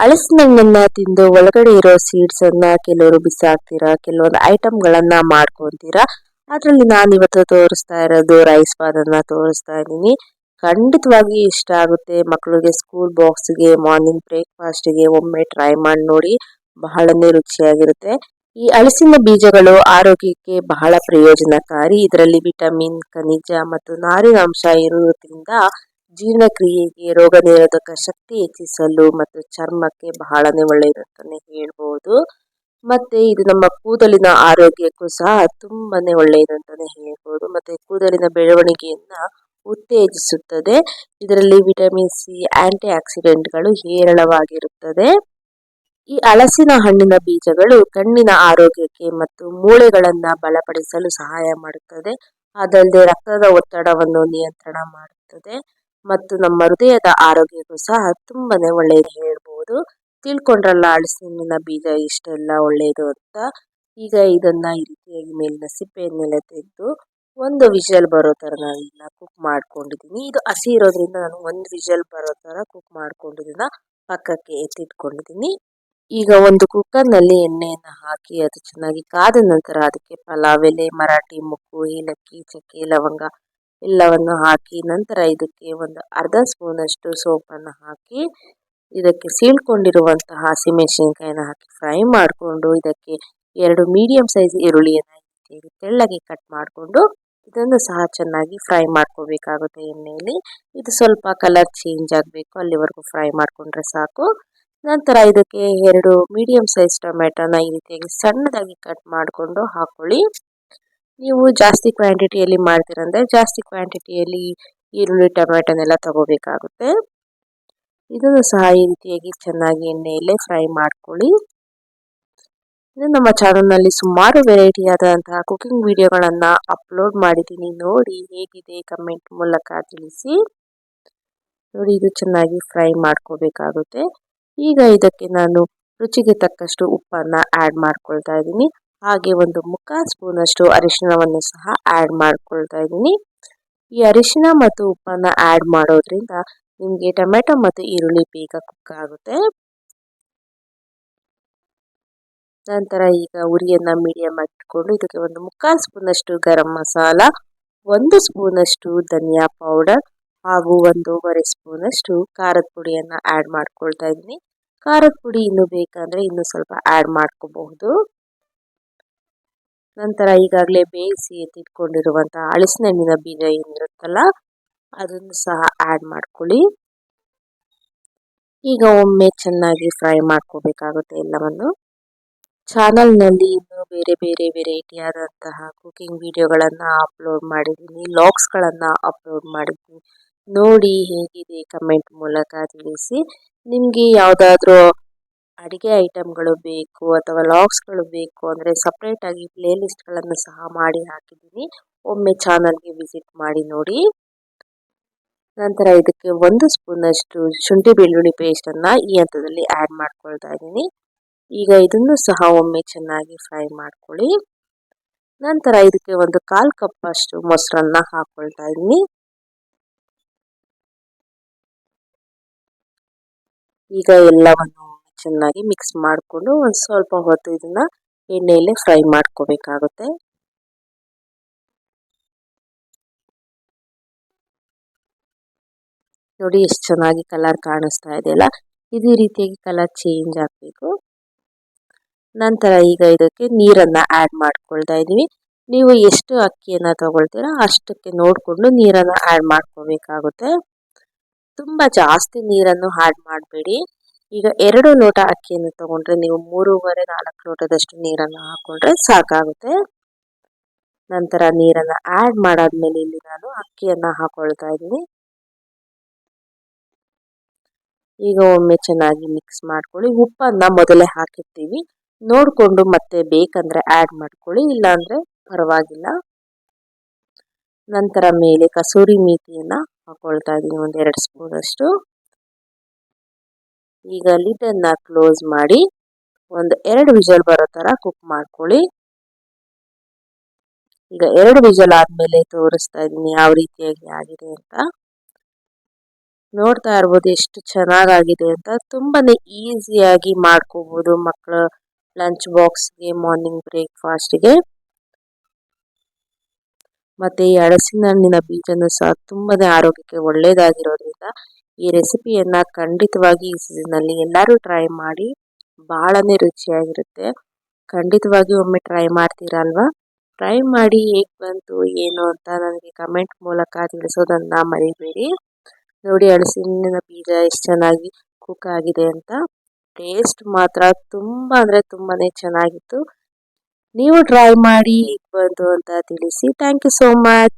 ಹಲಸಿನ ಹಣ್ಣನ್ನ ತಿಂದು ಒಳಗಡೆ ಇರೋ ಸೀಡ್ಸ್ ಅನ್ನ ಕೆಲವರು ಬಿಸಾಕ್ತೀರಾ, ಕೆಲವೊಂದು ಐಟಮ್ ಮಾಡ್ಕೊತೀರಾ, ಅದ್ರಲ್ಲಿ ನಾನು ಇವತ್ತು ತೋರಿಸ್ತಾ ಇರೋದು ರೈಸ್ ಬಾದನ್ನ ತೋರಿಸ್ತಾ ಇದ್ದೀನಿ. ಖಂಡಿತವಾಗಿ ಇಷ್ಟ ಆಗುತ್ತೆ. ಮಕ್ಕಳಿಗೆ ಸ್ಕೂಲ್ ಬಾಕ್ಸ್ಗೆ ಮಾರ್ನಿಂಗ್ ಬ್ರೇಕ್ಫಾಸ್ಟ್ಗೆ ಒಮ್ಮೆ ಟ್ರೈ ಮಾಡಿ ನೋಡಿ, ಬಹಳನೇ ರುಚಿಯಾಗಿರುತ್ತೆ. ಈ ಹಲಸಿನ ಬೀಜಗಳು ಆರೋಗ್ಯಕ್ಕೆ ಬಹಳ ಪ್ರಯೋಜನಕಾರಿ. ಇದರಲ್ಲಿ ವಿಟಮಿನ್ ಖನಿಜ ಮತ್ತು ನಾರಿನಾಂಶ ಇರುವುದರಿಂದ ಜೀರ್ಣಕ್ರಿಯೆಗೆ ರೋಗ ನಿರೋಧಕ ಶಕ್ತಿ ಹೆಚ್ಚಿಸಲು ಮತ್ತು ಚರ್ಮಕ್ಕೆ ಬಹಳನೇ ಒಳ್ಳೆಯದು ಅಂತಾನೆ ಹೇಳ್ಬೋದು. ಮತ್ತೆ ಇದು ನಮ್ಮ ಕೂದಲಿನ ಆರೋಗ್ಯಕ್ಕೂ ಸಹ ತುಂಬಾನೇ ಒಳ್ಳೆಯದು ಅಂತಾನೆ ಹೇಳ್ಬೋದು. ಮತ್ತೆ ಕೂದಲಿನ ಬೆಳವಣಿಗೆಯನ್ನ ಉತ್ತೇಜಿಸುತ್ತದೆ. ಇದರಲ್ಲಿ ವಿಟಮಿನ್ ಸಿ ಆಂಟಿ ಆಕ್ಸಿಡೆಂಟ್ಗಳು ಹೇರಳವಾಗಿರುತ್ತದೆ. ಈ ಹಲಸಿನ ಹಣ್ಣಿನ ಬೀಜಗಳು ಕಣ್ಣಿನ ಆರೋಗ್ಯಕ್ಕೆ ಮತ್ತು ಮೂಳೆಗಳನ್ನ ಬಲಪಡಿಸಲು ಸಹಾಯ ಮಾಡುತ್ತದೆ. ಅದಲ್ಲದೆ ರಕ್ತದ ಒತ್ತಡವನ್ನು ನಿಯಂತ್ರಣ ಮಾಡುತ್ತದೆ. ಮತ್ತು ನಮ್ಮ ಹೃದಯದ ಆರೋಗ್ಯಕ್ಕೂ ಸಹ ತುಂಬಾನೇ ಒಳ್ಳೆಯದು ಹೇಳ್ಬೋದು. ತಿಳ್ಕೊಂಡ್ರಲ್ಲ ಅಳಸಿನ ಬೀಜ ಇಷ್ಟೆಲ್ಲ ಒಳ್ಳೆಯದು ಅಂತ. ಈಗ ಇದನ್ನ ಈ ರೀತಿಯಾಗಿ ಮೇಲಿನ ಸಿಪ್ಪೆಯನ್ನೆಲ್ಲ ತೆಗೆದು ಒಂದು ವಿಷಲ್ ಬರೋ ಥರ ಇದನ್ನ ಕುಕ್ ಮಾಡ್ಕೊಂಡಿದ್ದೀನಿ. ಇದು ಹಸಿ ಇರೋದ್ರಿಂದ ನಾನು ಒಂದು ವಿಷಲ್ ಬರೋ ಥರ ಕುಕ್ ಮಾಡ್ಕೊಂಡಿದ್ದನ್ನ ಪಕ್ಕಕ್ಕೆ ಎತ್ತಿಟ್ಕೊಂಡಿದ್ದೀನಿ. ಈಗ ಒಂದು ಕುಕ್ಕರ್ನಲ್ಲಿ ಎಣ್ಣೆಯನ್ನು ಹಾಕಿ ಅದು ಚೆನ್ನಾಗಿ ಕಾದ ನಂತರ ಅದಕ್ಕೆ ಪಲಾವ್, ಎಲೆ, ಮರಾಠಿ, ಮುಕ್ಕು, ಏಲಕ್ಕಿ, ಚಕ್ಕೆ, ಲವಂಗ ಎಲ್ಲವನ್ನು ಹಾಕಿ ನಂತರ ಇದಕ್ಕೆ ಒಂದು ಅರ್ಧ ಸ್ಪೂನಷ್ಟು ಸೋಪನ್ನು ಹಾಕಿ ಇದಕ್ಕೆ ಸೀಳ್ಕೊಂಡಿರುವಂತಹ ಹಸಿಮೆಣಸಿನ್ಕಾಯಿನ ಹಾಕಿ ಫ್ರೈ ಮಾಡಿಕೊಂಡು ಇದಕ್ಕೆ ಎರಡು ಮೀಡಿಯಂ ಸೈಜ್ ಈರುಳ್ಳಿಯನ್ನು ತೆಳ್ಳಗೆ ಕಟ್ ಮಾಡಿಕೊಂಡು ಇದನ್ನು ಸಹ ಚೆನ್ನಾಗಿ ಫ್ರೈ ಮಾಡ್ಕೋಬೇಕಾಗುತ್ತೆ ಎಣ್ಣೆಯಲ್ಲಿ. ಇದು ಸ್ವಲ್ಪ ಕಲರ್ ಚೇಂಜ್ ಆಗಬೇಕು, ಅಲ್ಲಿವರೆಗೂ ಫ್ರೈ ಮಾಡಿಕೊಂಡ್ರೆ ಸಾಕು. ನಂತರ ಇದಕ್ಕೆ ಎರಡು ಮೀಡಿಯಂ ಸೈಜ್ ಟೊಮೆಟೊನ ಈ ರೀತಿಯಾಗಿ ಸಣ್ಣದಾಗಿ ಕಟ್ ಮಾಡಿಕೊಂಡು ಹಾಕೊಳ್ಳಿ. ನೀವು ಜಾಸ್ತಿ ಕ್ವಾಂಟಿಟಿಯಲ್ಲಿ ಮಾಡ್ತೀರಂದರೆ ಜಾಸ್ತಿ ಕ್ವಾಂಟಿಟಿಯಲ್ಲಿ ಈರುಳ್ಳಿ ಟೊಮೆಟೊನೆಲ್ಲ ತಗೋಬೇಕಾಗುತ್ತೆ. ಇದನ್ನು ಸಹ ಈ ರೀತಿಯಾಗಿ ಚೆನ್ನಾಗಿ ಎಣ್ಣೆಯಲ್ಲೇ ಫ್ರೈ ಮಾಡ್ಕೊಳ್ಳಿ. ಇದು ನಮ್ಮ ಚಾನಲ್ನಲ್ಲಿ ಸುಮಾರು ವೆರೈಟಿ ಆದಂತಹ ಕುಕಿಂಗ್ ವಿಡಿಯೋಗಳನ್ನು ಅಪ್ಲೋಡ್ ಮಾಡಿದ್ದೀನಿ. ನೋಡಿ ಹೇಗಿದೆ ಕಮೆಂಟ್ ಮೂಲಕ ತಿಳಿಸಿ. ನೋಡಿ ಇದು ಚೆನ್ನಾಗಿ ಫ್ರೈ ಮಾಡ್ಕೋಬೇಕಾಗುತ್ತೆ. ಈಗ ಇದಕ್ಕೆ ನಾನು ರುಚಿಗೆ ತಕ್ಕಷ್ಟು ಉಪ್ಪನ್ನು ಆ್ಯಡ್ ಮಾಡ್ಕೊಳ್ತಾ ಇದ್ದೀನಿ. ಹಾಗೆ ಒಂದು ಮುಕ್ಕಾಲು ಸ್ಪೂನಷ್ಟು ಅರಿಶಿಣವನ್ನು ಸಹ ಆ್ಯಡ್ ಮಾಡ್ಕೊಳ್ತಾ ಇದ್ದೀನಿ. ಈ ಅರಿಶಿನ ಮತ್ತು ಉಪ್ಪನ್ನು ಆ್ಯಡ್ ಮಾಡೋದ್ರಿಂದ ನಿಮಗೆ ಟೊಮೆಟೊ ಮತ್ತು ಈರುಳ್ಳಿ ಬೇಗ ಕುಕ್ ಆಗುತ್ತೆ. ನಂತರ ಈಗ ಉರಿಯನ್ನು ಮೀಡಿಯಮ್ ಇಟ್ಕೊಂಡು ಇದಕ್ಕೆ ಒಂದು ಮುಕ್ಕಾಲು ಸ್ಪೂನಷ್ಟು ಗರಂ ಮಸಾಲ, ಒಂದು ಸ್ಪೂನಷ್ಟು ಧನಿಯಾ ಪೌಡರ್ ಹಾಗೂ ಒಂದೂವರೆ ಸ್ಪೂನಷ್ಟು ಖಾರದ ಪುಡಿಯನ್ನು ಆ್ಯಡ್ ಮಾಡ್ಕೊಳ್ತಾ ಇದ್ದೀನಿ. ಖಾರದ ಪುಡಿ ಇನ್ನೂ ಬೇಕಂದರೆ ಇನ್ನೂ ಸ್ವಲ್ಪ ಆ್ಯಡ್ ಮಾಡ್ಕೋಬಹುದು. ನಂತರ ಈಗಾಗಲೇ ಬೇಯಿಸಿ ಎತ್ತಿಟ್ಕೊಂಡಿರುವಂಥ ಹಳಸಿನ ಬೀಜ ಏನಿರುತ್ತಲ್ಲ, ಅದನ್ನು ಸಹ ಆ್ಯಡ್ ಮಾಡ್ಕೊಳ್ಳಿ. ಈಗ ಒಮ್ಮೆ ಚೆನ್ನಾಗಿ ಫ್ರೈ ಮಾಡ್ಕೋಬೇಕಾಗುತ್ತೆ ಎಲ್ಲವನ್ನು. ಚಾನಲ್ನಲ್ಲಿ ಇನ್ನೂ ಬೇರೆ ಬೇರೆ ವೆರೈಟಿ ಆದಂತಹ ಕುಕಿಂಗ್ ವಿಡಿಯೋಗಳನ್ನು ಅಪ್ಲೋಡ್ ಮಾಡಿದ್ದೀನಿ ಲಾಗ್ಸ್ಗಳನ್ನು ಅಪ್ಲೋಡ್ ಮಾಡಿದ್ದೀನಿ. ನೋಡಿ ಹೇಗಿದೆ ಕಮೆಂಟ್ ಮೂಲಕ ತಿಳಿಸಿ. ನಿಮಗೆ ಯಾವುದಾದ್ರೂ ಅಡುಗೆ ಐಟಮ್ಗಳು ಬೇಕು ಅಥವಾ ಲಾಗ್ಸ್ಗಳು ಬೇಕು ಅಂದರೆ ಸಪ್ರೇಟಾಗಿ ಪ್ಲೇ ಲಿಸ್ಟ್ಗಳನ್ನು ಸಹ ಮಾಡಿ ಹಾಕಿದ್ದೀನಿ. ಒಮ್ಮೆ ಚಾನಲ್ಗೆ ವಿಸಿಟ್ ಮಾಡಿ ನೋಡಿ. ನಂತರ ಇದಕ್ಕೆ ಒಂದು ಸ್ಪೂನಷ್ಟು ಶುಂಠಿ ಬೆಳ್ಳುಳ್ಳಿ ಪೇಸ್ಟನ್ನು ಈ ಹಂತದಲ್ಲಿ ಆ್ಯಡ್ ಮಾಡ್ಕೊಳ್ತಾ ಇದ್ದೀನಿ. ಈಗ ಇದನ್ನು ಸಹ ಒಮ್ಮೆ ಚೆನ್ನಾಗಿ ಫ್ರೈ ಮಾಡ್ಕೊಳ್ಳಿ. ನಂತರ ಇದಕ್ಕೆ ಒಂದು ಕಾಲು ಕಪ್ ಅಷ್ಟು ಮೊಸರನ್ನ ಹಾಕ್ಕೊಳ್ತಾ ಇದ್ದೀನಿ. ಈಗ ಎಲ್ಲವನ್ನು ಚೆನ್ನಾಗಿ ಮಿಕ್ಸ್ ಮಾಡಿಕೊಂಡು ಒಂದು ಸ್ವಲ್ಪ ಹೊತ್ತು ಇದನ್ನ ಎಣ್ಣೆಯಲ್ಲೇ ಫ್ರೈ ಮಾಡ್ಕೋಬೇಕಾಗುತ್ತೆ. ನೋಡಿ ಎಷ್ಟು ಚೆನ್ನಾಗಿ ಕಲರ್ ಕಾಣಿಸ್ತಾ ಇದೆಯಲ್ಲ ಇದೇ ರೀತಿಯಾಗಿ ಕಲರ್ ಚೇಂಜ್ ಆಗಬೇಕು. ನಂತರ ಈಗ ಇದಕ್ಕೆ ನೀರನ್ನು ಆ್ಯಡ್ ಮಾಡ್ಕೊಳ್ತಾ ಇದ್ದೀವಿ. ನೀವು ಎಷ್ಟು ಅಕ್ಕಿಯನ್ನು ತಗೊಳ್ತೀರಾ ಅಷ್ಟಕ್ಕೆ ನೋಡಿಕೊಂಡು ನೀರನ್ನು ಆ್ಯಡ್ ಮಾಡ್ಕೋಬೇಕಾಗುತ್ತೆ. ತುಂಬ ಜಾಸ್ತಿ ನೀರನ್ನು ಆ್ಯಡ್ ಮಾಡಬೇಡಿ. ಈಗ ಎರಡು ಲೋಟ ಅಕ್ಕಿಯನ್ನು ತಗೊಂಡ್ರೆ ನೀವು ಮೂರುವರೆ ನಾಲ್ಕು ಲೋಟದಷ್ಟು ನೀರನ್ನು ಹಾಕೊಂಡ್ರೆ ಸಾಕಾಗುತ್ತೆ. ನಂತರ ನೀರನ್ನು ಆ್ಯಡ್ ಮಾಡಾದ್ಮೇಲೆ ಇಲ್ಲಿ ನಾನು ಅಕ್ಕಿಯನ್ನು ಹಾಕೊಳ್ತಾ ಇದ್ದೀನಿ. ಈಗ ಒಮ್ಮೆ ಚೆನ್ನಾಗಿ ಮಿಕ್ಸ್ ಮಾಡ್ಕೊಳ್ಳಿ. ಉಪ್ಪನ್ನು ಮೊದಲೇ ಹಾಕಿರ್ತೀವಿ. ನೋಡಿಕೊಂಡು ಮತ್ತೆ ಬೇಕಂದ್ರೆ ಆ್ಯಡ್ ಮಾಡ್ಕೊಳ್ಳಿ. ಇಲ್ಲಾಂದರೆ ಪರವಾಗಿಲ್ಲ. ನಂತರ ಮೇಲೆ ಕಸೂರಿ ಮೇಥಿಯನ್ನು ಹಾಕೊಳ್ತಾ ಇದ್ದೀನಿ. ಒಂದೆರಡು ಸ್ಪೂನಷ್ಟು. ಈಗ ಲಿಡನ್ನು ಕ್ಲೋಸ್ ಮಾಡಿ ಒಂದು ಎರಡು ವಿಜಲ್ ಬರೋ ಥರ ಕುಕ್ ಮಾಡ್ಕೊಳ್ಳಿ. ಈಗ ಎರಡು ವಿಜಲ್ ಆದಮೇಲೆ ತೋರಿಸ್ತಾ ಇದ್ದೀನಿ ಯಾವ ರೀತಿಯಾಗಿ ಆಗಿದೆ ಅಂತ. ನೋಡ್ತಾ ಇರ್ಬೋದು ಎಷ್ಟು ಚೆನ್ನಾಗಾಗಿದೆ ಅಂತ. ತುಂಬಾನೇ ಈಸಿಯಾಗಿ ಮಾಡ್ಕೋಬಹುದು ಮಕ್ಕಳ ಲಂಚ್ ಬಾಕ್ಸ್ಗೆ ಮಾರ್ನಿಂಗ್ ಬ್ರೇಕ್ಫಾಸ್ಟ್ಗೆ ಮತ್ತೆ ಈ ಹಲಸಿನ ಹಣ್ಣಿನ ಬೀಜನೂ ಸಹ ತುಂಬಾನೇ ಆರೋಗ್ಯಕ್ಕೆ ಒಳ್ಳೇದಾಗಿರೋದ್ರಿಂದ ಈ ರೆಸಿಪಿಯನ್ನ ಖಂಡಿತವಾಗಿ ಈ ಸೀಸನ್ನಲ್ಲಿ ಎಲ್ಲರೂ ಟ್ರೈ ಮಾಡಿ ಬಹಳನೇ ರುಚಿಯಾಗಿರುತ್ತೆ. ಖಂಡಿತವಾಗಿ ಒಮ್ಮೆ ಟ್ರೈ ಮಾಡ್ತೀರಲ್ವಾ? ಟ್ರೈ ಮಾಡಿ ಹೇಗೆ ಬಂತು, ಏನು ಅಂತ ನನಗೆ ಕಮೆಂಟ್ ಮೂಲಕ ತಿಳಿಸೋದನ್ನ ಮರಿಬೇಡಿ. ನೋಡಿ ಹಲಸಿನ ಬೀಜ ಎಷ್ಟು ಚೆನ್ನಾಗಿ ಕುಕ್ ಆಗಿದೆ ಅಂತ. ಟೇಸ್ಟ್ ಮಾತ್ರ ತುಂಬ ಅಂದರೆ ತುಂಬಾನೇ ಚೆನ್ನಾಗಿತ್ತು. ನೀವು ಟ್ರೈ ಮಾಡಿ ಹೇಗೆ ಬಂತು ಅಂತ ತಿಳಿಸಿ. Thank you so much